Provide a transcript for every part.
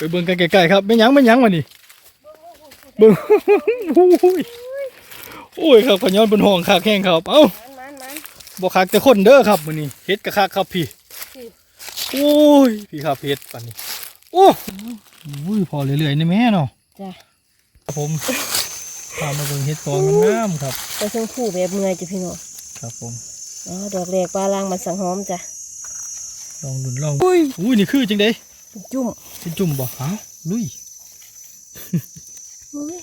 ไปเบิ่งกันใกล้ๆครับไม่หยังไม่หยังวะนี่เบิ่งโอ้ยโอ้ยครับขย้อนบนห้องคักแห้งครับเอ้ามันมันมันบ่คักแต่คนเด้อครับมื้อนี้เฮ็ดกะคักครับพี่พี่โอ้ยพี่ครับเฮ็ดปานนี้โอ้โอ้ยพอเรื่อยๆนี่แม่เนาะจ้ะครับผมพามาเบิ่งเฮ็ดตองงามๆครับไปเชิงผู้แบบเมื่อยจ้ะพี่น้องครับผมอ๋อดอกแรกปลาลางมันสังหอมจ้ะลองดุนลองอุ้ยอุ้ยนี่คือจังได๋เป็น จุ่มเป็นจุ่มบ่เอ้าลุยอุ้ย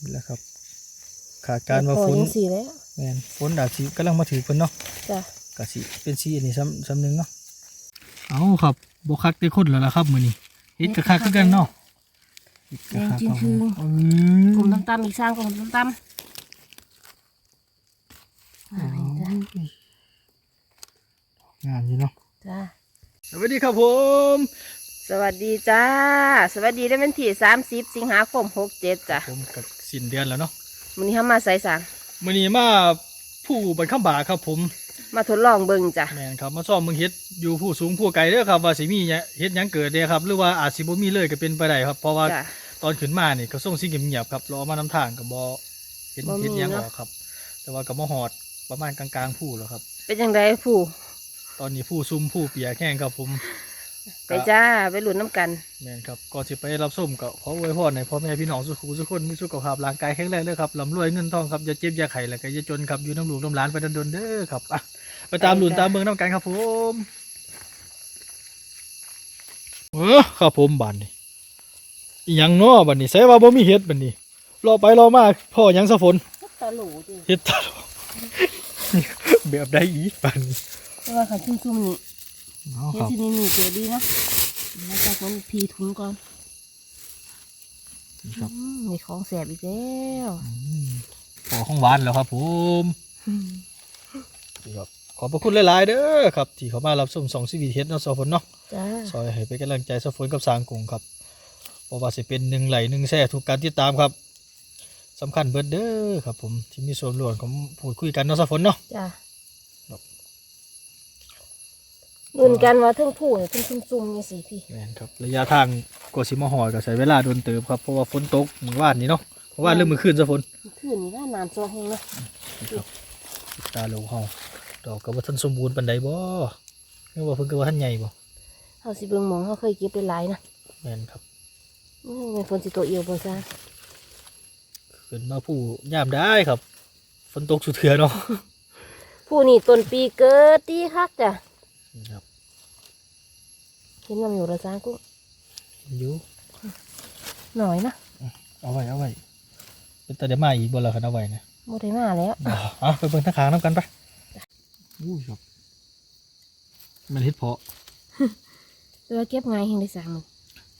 นี่แหละครับ ขาดการว่าพอฝนยังสีแล้วแม่นฝนอาจสิกำลังมาถือเพิ่นเนาะจ้ะกะสิเป็นสีอันนี้ซ้ำซ้ำหนึงเนาะเอาครับบ่คักได้คนแล้วล่ะครับมื้อนี้เฮ็ดกะคักคือกันเนาะเฮ็ดกะคักครับผมเอกลมอตำๆอีกสร้างกลมตำๆอ่าจ้ะงานอยู่เนาะจ้ะ สวัสดีครับผม สวัสดีจ้า สวัสดีได้เป็นที่สามสิบสิงหาคมหกเจ็ดจ้ะผมกับสิ้นเดือนแล้วเนาะวันนี้เขามาใส่สางมื้อนี้มาผู้บรรคำบาครับผม มาทดลองเบิ่งจ้ะแม่นครับมาซ่อมเมืองเฮ็ดอยู่ผู้สูงผู้ไกลเด้อครับว่าสิมีหยังเฮ็ดหยังเกิดเด้ครับ หรือว่าอาจสิบ่มีเลยก็เป็นไปได้ครับ เพราะว่าจ้ะตอนขึ้นมานี่ก็ส่งสิ่งเงียบๆครับรอมานำทางก็บ่เห็นบ่มีเห็นหยังเนาะออกครับ แต่ว่าก็บ่ฮอดประมาณกลางๆผู้แล้วครับ เป็นยังไงผู้ ตอนนี้ผู้ซุ่มผู้เปียกแห้งครับผมไปจ้าไปหลุนน้ำกันแม่นครับก่อนสิไปรับส้มก็ขออวยพรให้พ่อแม่พี่น้องสุขุทุกคนมีสุขภาพร่างกายแข็งแรงเด้อครับร่ำรวยเงินทองครับอย่าเจ็บอย่าไข้แล้วก็อย่าจนครับอยู่น้ำลูกน้ำหลานไปดนๆเด้อครับอะไปตามหลุนตามเมืองน้ำกันครับผมเออครับผมบันนี้อีหยังเนาะบันนี้ใส่ว่าบ่มีเฮ็ดบันนี้รอไปรอมาพ่อหยังสะฝนตาหลูดิเฮ็ดตลอดแบบได้อีกบันนี้ แต่ว่าขันชุ่มๆนี่เอาเฮ็คดรับที่นี่มีเกลือดีนะแล้วจากนั้นพีถุงก่อนนี่ครับอืมมีของแสบอีกแล้วอืมขอของหวานแล้วครับผมนี่ครับขอบพระคุณหลายๆเด้อครับ ที่เขามารับชมสองชีวิตเฮ็ดเนาะสฝนเนาะจ้าซอยให้เป็นกำลังใจสฝนกับสร้างกรุงครับเพราะว่าสิเป็นหนึ่งไหลหนึ่งแซ่ทุกการติดตามครับสำคัญเบิดเด้อครับผมที่มีส่วนร่วมของพูดคุยกันเนาะสฝนเนาะ จ้า ครับ ดุนกันว่าเทั้งผู้เนี่ยเทั้งซุ่มๆนี่สิพี่แม่นครับระยะทางกว่าสิมาหอดก็ใช้เวลาโดนเติมครับเพราะว่าฝนตกเมื่อวานนี้เนาะเมื่อวานเริ่มมือขึ้นสฝนคืนนี้ว่าน้ำซอแห้งเนาะตาโลเฮาดอกก็บ่ทันสมบูรณ์ปานใดบ่นึกว่าเพิ่นก็ว่าทันใหญ่บ่เขาสิเบิ่งหมองเขาเคยเก็บไปหลายนะแม่นครับอืมเป็นคนสิตัวเอียวบ่ซ่าขึ้นมาผู้ยามได้ครับฝนตกสุดเถือเนาะผู้นี่ต้นปีเกิดดีคักจ้ะ นี่ครับเห็นมันอยู่ละซ่ากูเห็นอยู่หน่อยนะเอาไว้เอาไว้เป็นแต่ได้มาอีกบ่ล่ะคันเอาไว้นะบ่ได้มาแล้วบ่เอาไปเบิ่งทางขางนํกันไปอู้ยครับมันเฮ็ดเพาะแต่ว่าเก็บง่ายแห่งได้สามมื้อ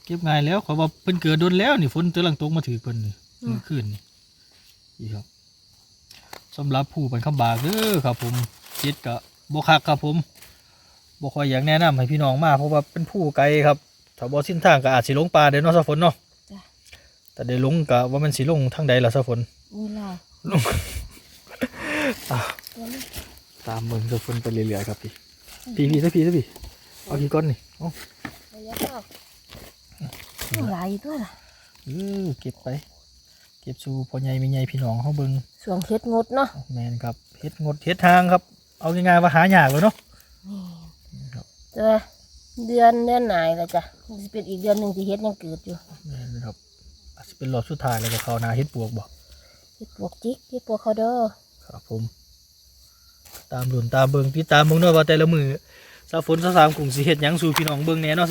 เก็บง่ายแล้วเขาว่าเพิ่นเกิดโดนแล้วนี่ฝนตัวหลังตกมาถือเพิ่นนี่อืมเมื่อคืนนี่นี่ครับสำหรับผู้เป็นคำบากเด้อครับ ผมเจ็ดก็บ่คักครับผม บ่ค่อยอยากแนะนำให้พี่น้องมาเพราะว่าเป็นผู้ไกลครับถ้าบ่สิ้นทางก็อาจสิลงป่าได้เนาะซะฝนเนาะจ้ะแต่ได้ลงก็ว่ามันสิลงทางใดล่ะซะฝนเวลาลงอะเดี๋ยวนี้ตามเบิ่งซะฝนไปเรื่อยๆครับพี่พี่พี่ซะพี่ซะพี่เอากี่ก้อนนี่เอาระยะเท่าหลายอยู่ตัวล่ะเออเก็บไป เก็บสู่พ่อใหญ่แม่ใหญ่พี่น้องเฮาเบิ่งช่วงเฮ็ดงดเนาะแม่นครับเฮ็ดงดเฮ็ดทางครับ เอาง่ายๆว่าหายากเลยเนาะ นี่ แต่ว่าเดือนเดือนไหนแล้วจ้ะมันสิเป็นอีกเดือนหนึงที่เฮ็ดยังเกิดอยู่แม่นครับอาจจะเป็นรอบสุดท้ายแล้วก็เข้าหนาเฮ็ดปวกบ่เฮ็ดปวกจิกเฮ็ดปวกเขาเด้อครับ ผม ตามรุ่นตามเบิ่งติดตามเบิ่งเนาะว่าแต่ละมือซาฝนซาสามกลุ่มสิเฮ็ดหยังสู่พี่น้องเบิ่งแหน่เนาะ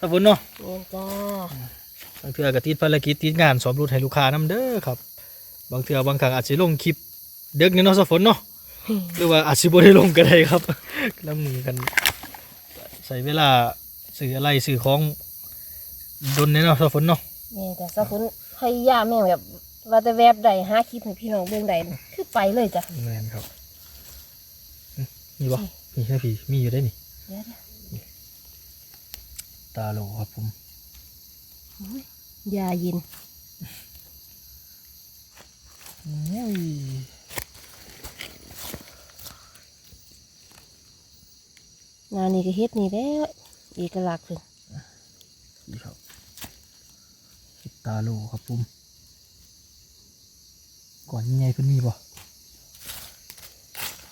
ซาฝนเนาะเงินจ้าบางเทื่อก็ติดภารกิจติดงานสอมรุดให้ลูกค้านํเด้อครับ บางเทื่อบางครั้งอาจสิลงคลิปเด็กนี่เนาะซาฝนเนาะหรือว่าอาจสิบ่ได้ลงก็ได้ครับแล้วมือกันใส่เวลาสื่ออะไรสื่อของดนเนี่ยเนาะซาฝนเนาะแม่จ้ะสักคนพยายามแม่งแบบ ว่าแต่แวบใดหาคลิปให้พี่น้องเบิ่งใดคือไปเลยจ้ะแม่นครับอืมมีบ่มีแค่พี่มีอยู่ได้นี่เดี๋ยวนะตาโลครับผมยาเย็น โอ้ยงานนี้ก็เฮ็ดนี่แหล้วเอกลักษณ์เพิ่นนี่ครับเห็ดตาโลครับผมก่อนยังไงเพิ่นมีบ่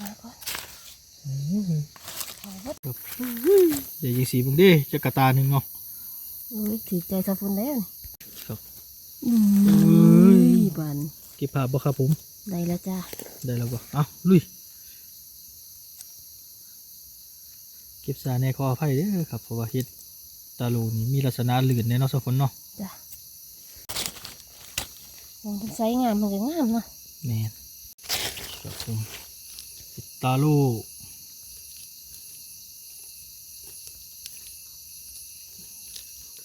มาก่อนอืมเอาวัดเดี๋ยวยิงสีเบุงเด้จะกระตาหนึ่งเนาะอุ้ยถือใจสะฟุนแล้วนี่ครับอืมบันเก็บภาพบ่ครับผม ได้แล้วจ้าได้แล้วบ่เอาลุย เก็บสาในคอไผ่เด้อครับเพราะว่าเฮ็ดตาโลนี่มีลักษณะลื่นในเนาะสะฝนเนาะจ้ามองเป็นไซส์งามมันก็งามเนาะแม่นครับผมเฮ็ดตาโล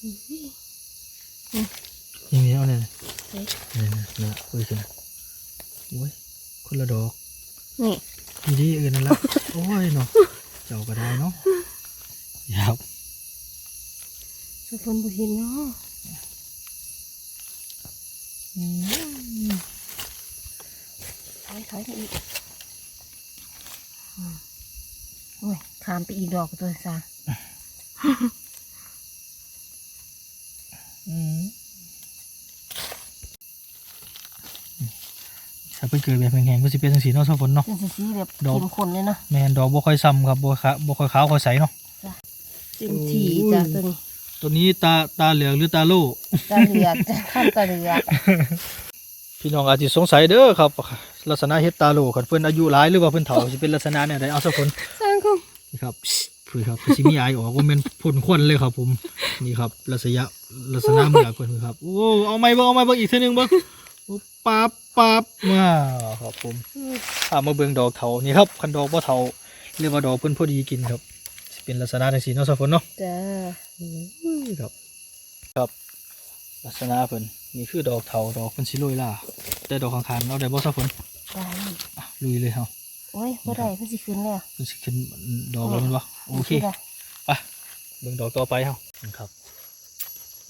อุ้ยยังมีเอาเนี่ยนะเฮ้ยนี่นะนี่นะคุยกันนะโอ้ยคนละดอก นี่นี่ดีเอื่นนั่นละโอ้ยเนาะ เจ้าก็ได้เนาะครับสะฟุนบุหินเนาะอืมถอยถอยไปอีกอืมโอ้ยขามไปอีกดอกตัวซา ถ้าเพิ่นเกิดแบบแห้งๆก็สิเป็นจังซี่เนาะสะฝนเนาะ เป็นสีแบบดอก เข้มข้นเลยเนาะแม่นดอกบ่ค่อยซ้ำครับบ่ขาวบ่ค่อยขาวค่อยใสเนาะ เต็มที่จ้าตัวนี้ตัวนี้ตาตาเหลืองหรือตาโลตาเหลือกจ้าข้ามตาเหลือกพี่น้องอาจจะสงสัยเด้อครับ ลักษณะเฮ็ดตาโลคันเพิ่นอายุหลายหรือว่าเพิ่นเฒ่าสิเป็นลักษณะแนวใดเอาสักคนสร้างคงนี่ครับคือครับสิมีอายออกว่าแม่นพ่นควันเลยครับ ผมนี่ครับลักษณะลักษณะเมือกเพิ่นครับโอ้เอาไม้เบิ่งเอาไม้เบิ่งอีกเทื่อนึงเบิ่งโอ้ปั๊บ ปั๊บมาครับผมอ่ามาเบิ่งดอกเถานี่ครับคันดอกบ่เถาเรียกว่าดอกเพิ่นพอดีกินครับสิเป็นลักษณะจังซี่เนาะสักคนเนาะจ้าอุ้ยครับครับ ลักษณะเพิ่นนี่คือดอกเถาดอกเพิ่นสิโรยล่าแต่ดอกข้างๆเราได้บ่สักคนได้อะลุยเลยเฮาโอ้ยบ่ได้เพิ่นสิขึ้นแล้วเพิ่นสิขึ้นดอกแล้วแมันบ่โอเคได้ไปเบิ่งดอกต่อไปเฮาครับ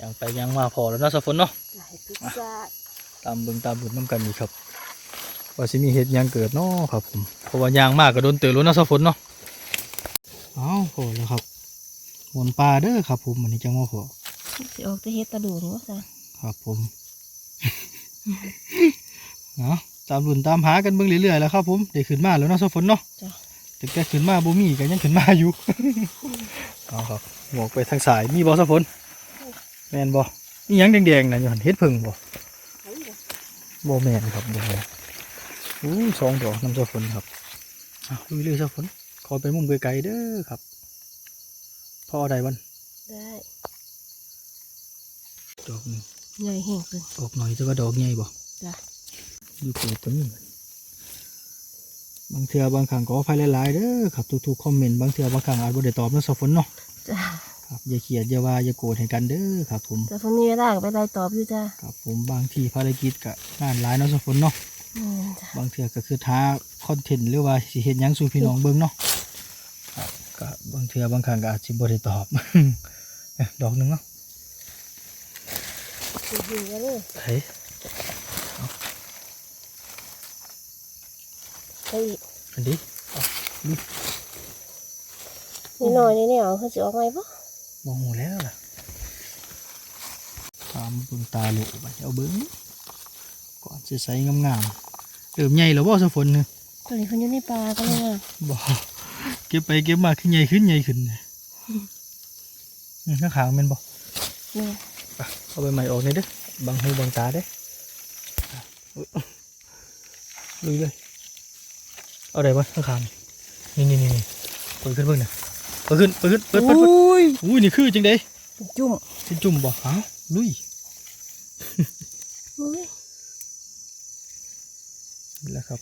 ยังไปยังมาพอแล้วเนาะสักคนเนาะได้พิซซ่า ตามเบิ่งตามบุญน้ำกันนี่ครับว่าสิมีเฮ็ดหยังเกิดเนาะครับผมเพราะว่ายางมากก็โดนเตือนแล้วเนาะสักคนเนาะเอ้าพอแล้วครับหวนปลาเด้อครับผมวันนี้จังว่าพอสิออกแต่เฮ็ดตะดูนี่ว่าซะครับผมเนาะตามรุ่นตามหากันเบิ่งเรื่อยๆแล้วครับผมได้ขึ้นมาแล้วเนาะสฝนเนาะจ้ะแต่แกขึ้นมาบ่มีก็ยังขึ้นมาอยู่เอาครับหมอกไปทางสายมีบ่สฝนแม่นบ่นี่ยังแดงๆน่ะอยู่หั่นเฮ็ดพึ่งบ่ บ่แม่นครับบ่แม่นอู้สองดอกน้ำสฝนครับเอาลุยเลยสฝนขอไปมุมไกลๆเด้อครับพอได้วันได้ดอกหนึงใหญ่แห้งขึ้นออกหน่อยแต่ว่าดอกใหญ่บ่จ้ะอยู่เปิดตรงนี้บางเทื่อบางครั้งก็ขออภัยหลายๆเด้อครับทุกๆคอมเมนต์บางเทื่อบางครั้งอาจบ่ได้ตอบนะสฝนเนาะจ้า ครับอย่าเขียดอย่าว่าอย่าโกรธให้กันเด้อครับ ผมแต่ผมมีเวลาก็ไปไล่ตอบอยู่จ้าครับผมบางทีภารกิจก็งานหลายเนาะสฝนเนาะอืมจ้าบางเทื่อก็คือท้าคอนเทนต์หรือว่าสิเฮ็ดหยังสู่พี่น้องเบิ่งเนาะครับก็บางเทื่อบางครั้งก็อาจสิบ่ได้ตอบ เอ้ยดอกหนึงเนาะสิหิวกันเลยเฮ้ยไปอีกอันนี้นิดหน่อยนี่เนี่ยเขาสิออกไหมปะ บ่ฮู้แล้วล่ะ ตามเบิ่งตาโลไปเอาเบิ่งก่อนสิใส่งามๆเริ่มใหญ่แล้วบ่สฝนเนี่ยตอนนี้เขาอยู่ในป่ากันเลยนะบ่เก็บไปเก็บมาขึ้นใหญ่ขึ้นใหญ่ขึ้นอืมข้างขางแมันบ่นี่ไปเอาใบใหม่ออกนี่เด้อบังหูบังตาเด้ออะอุ๊ยลุยเลย เอาได้บ่ข้างขางนี่นี่นี่นี่เปิดขึ้นเบิ่งน่ะเปิดขึ้น เปิดขึ้นเปิดเปิดเปิดอุ้ยอุ้ยนี่คือจังได๋เป็นจุ่มเป็นจุ่มบ่อ้าวลุยอุ้ยนี่แหละครับ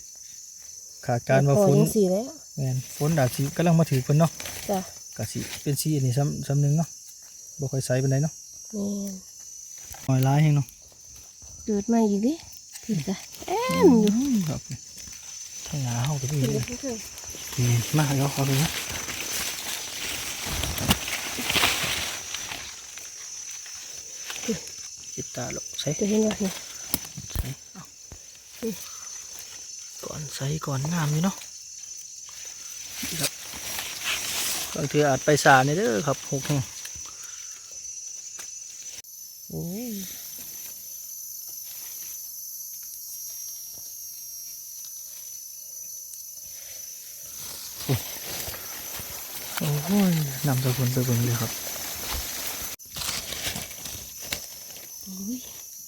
ขาดการว่าฝนพอยังสีแล้วแม่นฝนอาจสิกำลังมาถือเพิ่นเนาะจ้ะก็สิเป็นสีอันนี้ซ้ำซ้ำหนึงเนาะบ่ค่อยใสปานใดเนาะนี่น้อยหลายแฮงเนาะเกิดมาอีกดิถึงจ้ะแอมอยู่ครับทางหนาเฮาก็มีถึงเลยถึงนี่มาแล้วขอดูนะ จิตตาหลกใส่จะเห็นว่านี่ใส่เอาก่อนใส่ก่อนงามอยู่เนาะนี่ครับบางทีอาจไปสาเนี่ยเด้อครับหกแห่งโอ้ยโอ้ยนำสกุลไปเบิ่งเลยครับ อุ้ย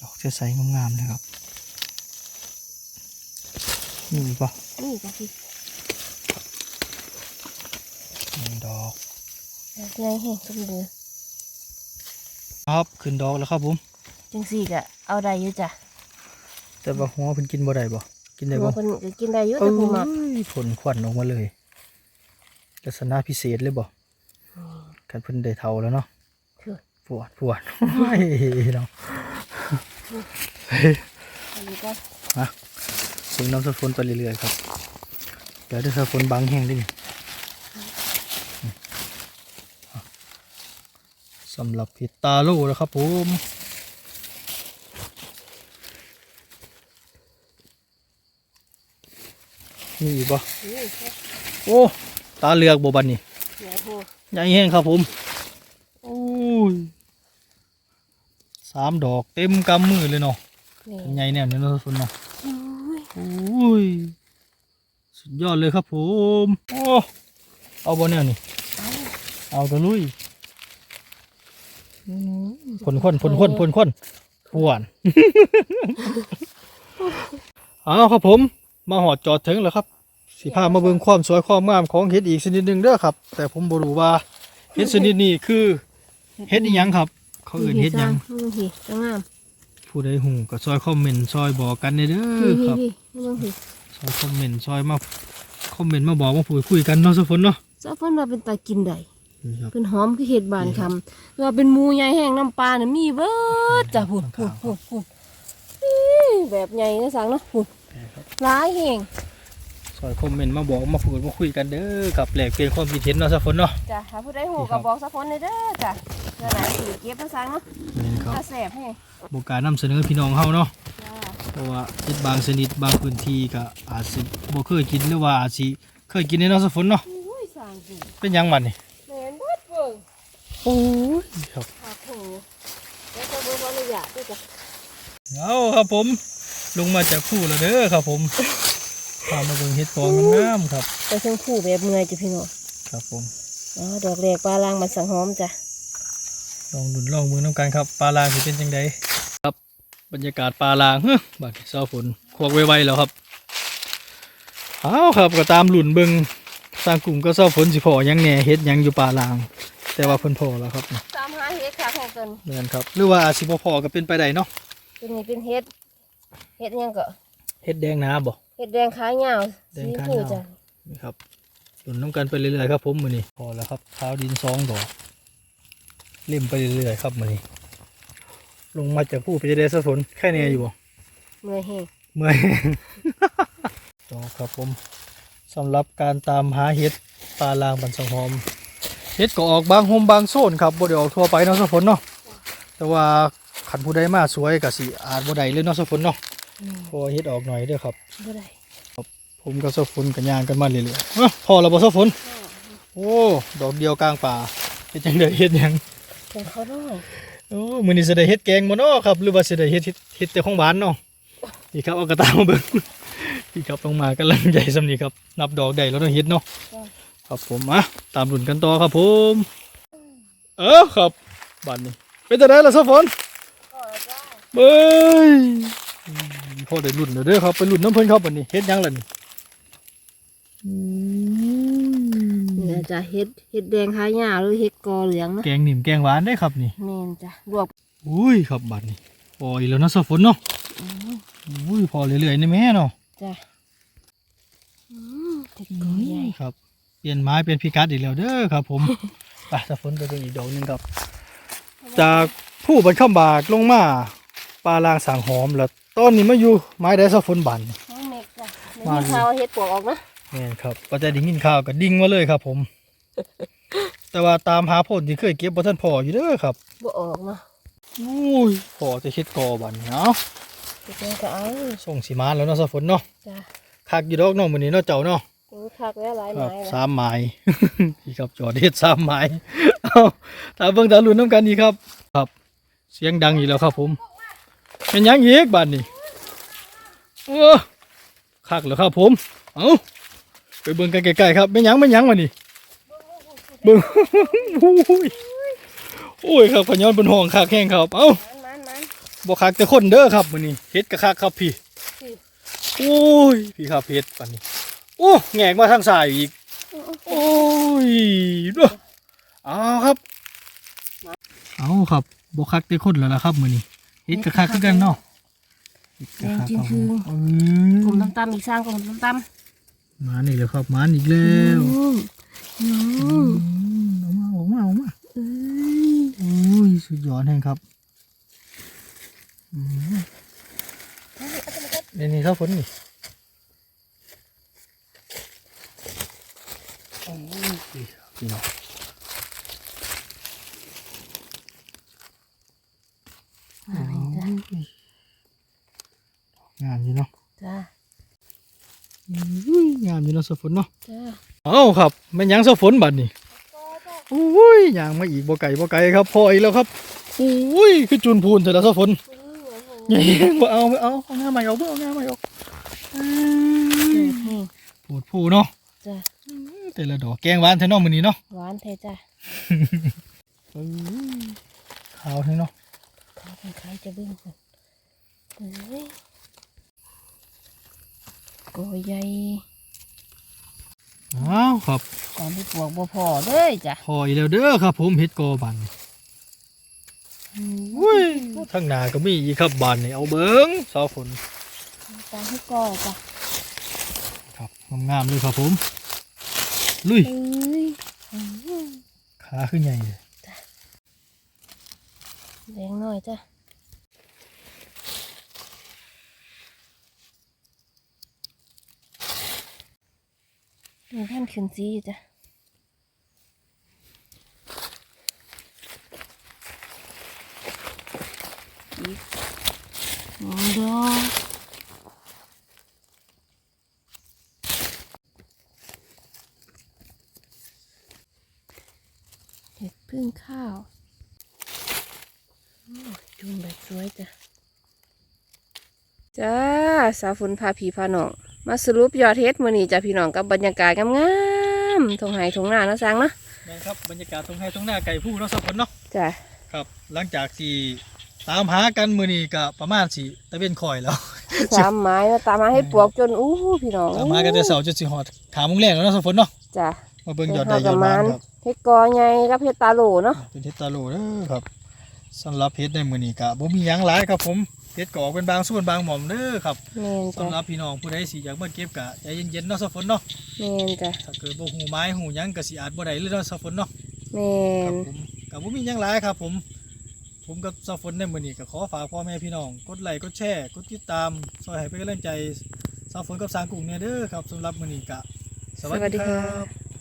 ดอกจะ ใสงามๆเลยครับนี่ปะนี่จ้ะพี่หนึ่งดอกดอกใหญ่แห้งสมบูรณ์ครับขึ้นดอกแล้วครับผมจังสี่ก็เอาได้อยู่จ้ะแต่ว่าหัวเพิ่นกินบ่ได้บ่กินได้หับ่วเพิ่นก็กินได้อยู่เอ้แต่ผู้มักยผลควันออกมาเลยลักษณะพิเศษเลยบ่กันเพิ่นได้เท่าแล้วเนาะคือปวดปวดโอ้ยเนาะ อันนี้ก็สูงน้ำสะฝนไปเรื่อยๆครับ เดี๋ยวเดี๋ยวสะฝนบางแห้งด้วยนี่สำหรับพิตาโลนะครับผมนี่อีกบ่นี่โอ้ ตาเลือกบ่บันนี่เดี๋ยวโทรใหญ่แห้งครับผมโอ้ย สามดอกเต็มกำมือเลยเนาะนี่ใหญ่แน่เนี่ยเนาะสะฝนเนาะอุ้ยโอ้ยสุดยอดเลยครับผมโอ้เอาบอลเนี่ยนี่เอาเอาตัวลุยอืมพ่นควันพ่นควันพ่นควันปวนเอาครับผมมาหอดจอดถึงแล้วครับสิพามาเบิ่งความสวยความงามของเห็ดอีกชนิดหนึ่งเด้อครับ แต่ผมบ่รู้ว่าเห็ดชนิดนี้คือเห็ดอีหยังครับ เขาเอื่นเห็ดหยังนี่พี่จะงามผู้ใดหูก็ซอยคอมเมนต์ซอยบอกกันเด้อพี่คพี่รับพี่นี่พี่ซอยคอมเมนต์ซอยมาคอมเมนต์มาบอกมาพูดคุยกันเนาะสุฝนเนาะเจ้าเพิ่นว่าเป็นตากินได้นี่ครับเป็นหอมคือเห็ดบานคำว่าเป็นหมูใหญ่แห้งน้ำปลาเนี่ยมีเบิดจ้ะพุ่นพุ่นพุ่นพุ่นอี้แบบใหญ่นะสังเนาะพุ่นร้ายแห้งซ อยคอมเมนต์มาบอกมาพูดมาคุยกันเด้อกับแหลกเปลี่ยนความคิดเห็นเนาะสุฝนเนาะจ้ะถ้าผู้ใดหูนี่ครัก็บบอกสักคนเลยเด้อจ้ะเดี๋ยวไหนสิเก็บนะสังเนาะนี่ครับถ้าแสบแห้งบกล้ารนำเสนอพี่น้องเฮาเนาะจ้าเพราะว่าเห็ดบางชนิดบางพื้นที่ก็อาจสิบ่เคยกินหรือว่าอาจสิเคยกินในเนาะสุฝนเนาะอุ้ยสร้างจริงเป็นหยังมันนี่แม่นเบิดเบิ่งโอ้ยครับขาดหูแล้วก็เบิ่งว่าระยะด้วยจ้ะเอาครับผมลงมาจากผู้แล้วเด้อครับผม พามาเบิ่งเห็ดกองงามๆครับไปเชิงคู่แบบเมื่อยจ้ะพี่น้องครับผมอ๋อดอกแรกปลาลางมันสังหอมจ้ะลองดุนลองมือน้ำกันครับปลาลางสิเป็นจังไดครับ บรรยากาศปลาลางเฮ้ยบัดนี้เช้าฝนควกไวๆแล้วครับเอาครับก็ตามหลุนเบิงสร้างกลุ่มก็เช้าฝนสิพอหยังแหน่เฮ็ดหยังอยู่ปลาลาง แต่ว่าเพิ่นพอแล้วครับตามหาเห็ดค่ะแห้งเกินเหมือนครับ หรือว่าอาจสิบ่พอก็เป็นไปได้เนาะตัวนี้เป็นเห็ดเห็ดหยังก็เฮ็ดแดงนาบ่ เห็ดแดงขายาวแดงสีขายาวคู่จ้ะนี่ครับหลุนน้ำกันไปเรื่อยๆครับผมมื้อนี้พอแล้วครับเท้าดินสองดอกเล่มไปเรื่อยๆครับมื้อนี้ ลงมาจากผู้ไปจะได้สะฝนแค่นี้อยู่บ่เมื่อยแห้งเมื่อย ต่อครับผมสำหรับการตามหาเห็ดปลาลางบันสังหอม เห็ดก็ออกบางโฮมบางโซนครับบ่ได้ออกทั่วไปเนาะสะฝนเนาะแต่ว่าขันผู้ใดมาสวยก็สิอาจบ่ได้เลยเนาะสะฝนเนาะอืมพอเห็ดออกหน่อยเด้อครับ บ่ได้ผมกับสะฝนกันย่างกันมาเรื่อยๆเอ้าพอแล้วบ่สะฝนโอ้ดอกเดียวกลางป่าเฮ็ดจังได๋เฮ็ดหยังเป็นเขาน้อยโอ้มื้อนี้สิได้เฮ็ดแกงบ่เนาะครับหรือว่าสิได้เฮ็ดเฮ็ดเฮ็ดแต่ของหวานเนาะนี่ครับเอากระตามาเบิ่งพี่ครับลงมากำลังใหญ่สำนี้ครับ นับดอกได้แล้วต้องเฮ็ดเนาะครับผมอะตามรุ่นกันต่อครับผม เออครับบัดนี้เป็นจังไดล่ะซะฝนก็แล้วจ้าเบ้ยอืม พอได้รุ่นเด้อครับไปรุ่นน้ำเพิ่นครับบัดนี้เฮ็ดยังล่ะนี่อืมนี่นะจ้ะเห็ดเห็ดแดงขายาวหรือเห็ดกอเหลืองนะแกงนิ่มแกงหวานได้ครับนี่แม่นจ้ะรวบอุ้ยครับบัดนี้พออีกแล้วนะซะฝนเนาะอุ้ยพอเรื่อยๆนี่แม่เนาะจ้ะอืมใหญ่ครับเปลี่ยนไม้เป็นพิกัดอีกแล้วเด้อครับ ผมไปสะฝนไปเป็นอีกดอกนึงครับ จากผู้บรรคำบากลงมาปลาลางสางหอมแล้ว ตอนนี้มาอยู่ไม้ได้สะฝนบันน้องเมกจ้ะมาไม่มีข่าวเห็ดปวกออกนะนี่นครับก็จะดิ่งกินข้าวก็ดิ่งมาเลยครับ ผม แต่ว่าตามหาผลที่เคยเก็บบ่ทันพออยู่เด้อครับบ่ออกเนาะอุ้ยพอจะเฮ็ดกอบันเนาะเห็ดแดงก็เอาส่งสีมานแล้วเนาะสะฝนเนาะจ้ะคักอยู่ดอกเนาะมื้อนี้เนาะเจ้าเนาะโอ้คักแล้วหลายคไม้รับแล้วสามไม้พี่ครับจอดเฮ็ดสามไม้ เอาตามเบิ่งตาลุ้นน้ำกันอีกครับ ครับ เสียงดังอีกแล้วครับผม เป็นหยังอีกบ้านนี้โอ้คักแล้วครับผม เอาไปเบิ่งกันใกล้ๆครับเป็นหยังเป็นหยังวะนี่เบิ่งโอ้ยโอ้ยครับขย้อนบนห้องคักแห้งครับ เอ้ามันมันมันบ่คักแต่คนเด้อครับมื้อนี้เฮ็ดกะคักครับพี่พี่โอ้ยพี่ครับเฮ็ดปานนี้โอ้แงกมาทางซ้ายอีก โอ้ยดูเอาครับ เอาครับบคักได้คนแล้วล่ะครับมื้อนี้ เฮ็ดกะคักคือกันเนาะเฮ็ดกะคักครับผมเอกลุ่มอตำๆอีกสร้างกลุ่มตำมานี่แล้วครับมาอีกแล้ๆว อืมอืมเอามาเอามาเอามาเอ้ยโอ้ยสุดยอดแห่งครับอืมนี่นี่ครับฝนนี่โอ้ยพี่น้อง มาเลยจ้ะ งามอยู่เนาะจ้าอุ้ยงามอยู่เนาะสฝนเนาะจ้าเอาครับแม่นหยังสฝนบัดนี่อุ้ยยางมาอีกบ่ไก่บ่ไก่ครับพออีกแล้วครับอุ้ยคือจุนพูนเถอะละสฝนใหญ่บ่เอาบ่เอาเอางาใหม่ออกบ่เอางาใหม่ออกอืมปวดผู้เนาะจ้าแต่ละดอกแกงหวานแท้เนาะมื้อนี้เนาะหวานแท้จ้าเออขาวแท้เนาะ เขาเป็นใครจะเบิ่งคนเอ้ยกยใหญ่อ้าวครับตอนที่ปลวกบ่พอเลยจ้ะพออีกแล้วเด้อครับ ผมเฮ็ดกอบันอุ้ยทางหนาก็มีอีกครับบานนี่เอาเบิ่งสาวฝนตาให้กอจ้ะครับงามๆเลยครับผม ลุยเอ้ยขาขึ้นใหญ่เลย แดงหน่อยจ้ะมีท่านขึ้นสีจ้ะอีกดอกเห็ดพึ่งข้าวโอ้ยจุ่มแบบสวยจ้ะ จ้าสาวฝนพาผีพาน้องมาสรุปยอดเฮ็ดมื้อนี้จ้ะพี่น้องกับบรรยากาศงามๆทงไห้ทงนาเนาะสังเนาะนั่นครับบรรยากาศตรงให้ตรงหน้าไก่ผู้เนาะสาวฝนเนาะจ้ะครับ หลังจากที่ตามหากันมื้อนี้ก็ประมาณสิตะเวนคอยแล้วสามไม้แล้วตามมาให้ปลวกจนอู้หูพี่น้องตามหากันแต่เสาร์จนสิฮอดถามโมงแรงแล้วเนาะสาวฝนเนาะจ้ะมาเบิ่งยอดได้ยอดมานครับเฮ็ดกอใหญ่กับเฮ็ดตาโหลเนาะเป็นเฮ็ดตาโลเด้อครับสำหรับเฮ็ดในมื้อนี้ก็บ่มีหยังหลายครับผม เฮ็ดก็ออกเป็นบางส่วนบางหม่อมเด้อครับแม่นสำหรัจ้ะบพี่น้องผู้ใดสิอยากมาเก็บก็ใจเย็นๆเนาะสาวฝนเนาะแม่นจ้ะถ้าเกิดบ่หูไม้หูหยังก็สิอาจบ่ได้เลยเนาะสาวฝนเนาะแม่ครับนผมกับผมมีหยังหลายครับ ผม ผมกับสาวฝนในมื้อนี้ก็ขอฝากพ่อแม่พี่น้องกดไลค์กดแชร์กดติดตามซอยให้เป็นกำลังใจสาวฝนกับสางกุ้งเนี่ยเด้อครับสำหรับมื้อนี้ก็สวัสดีครับ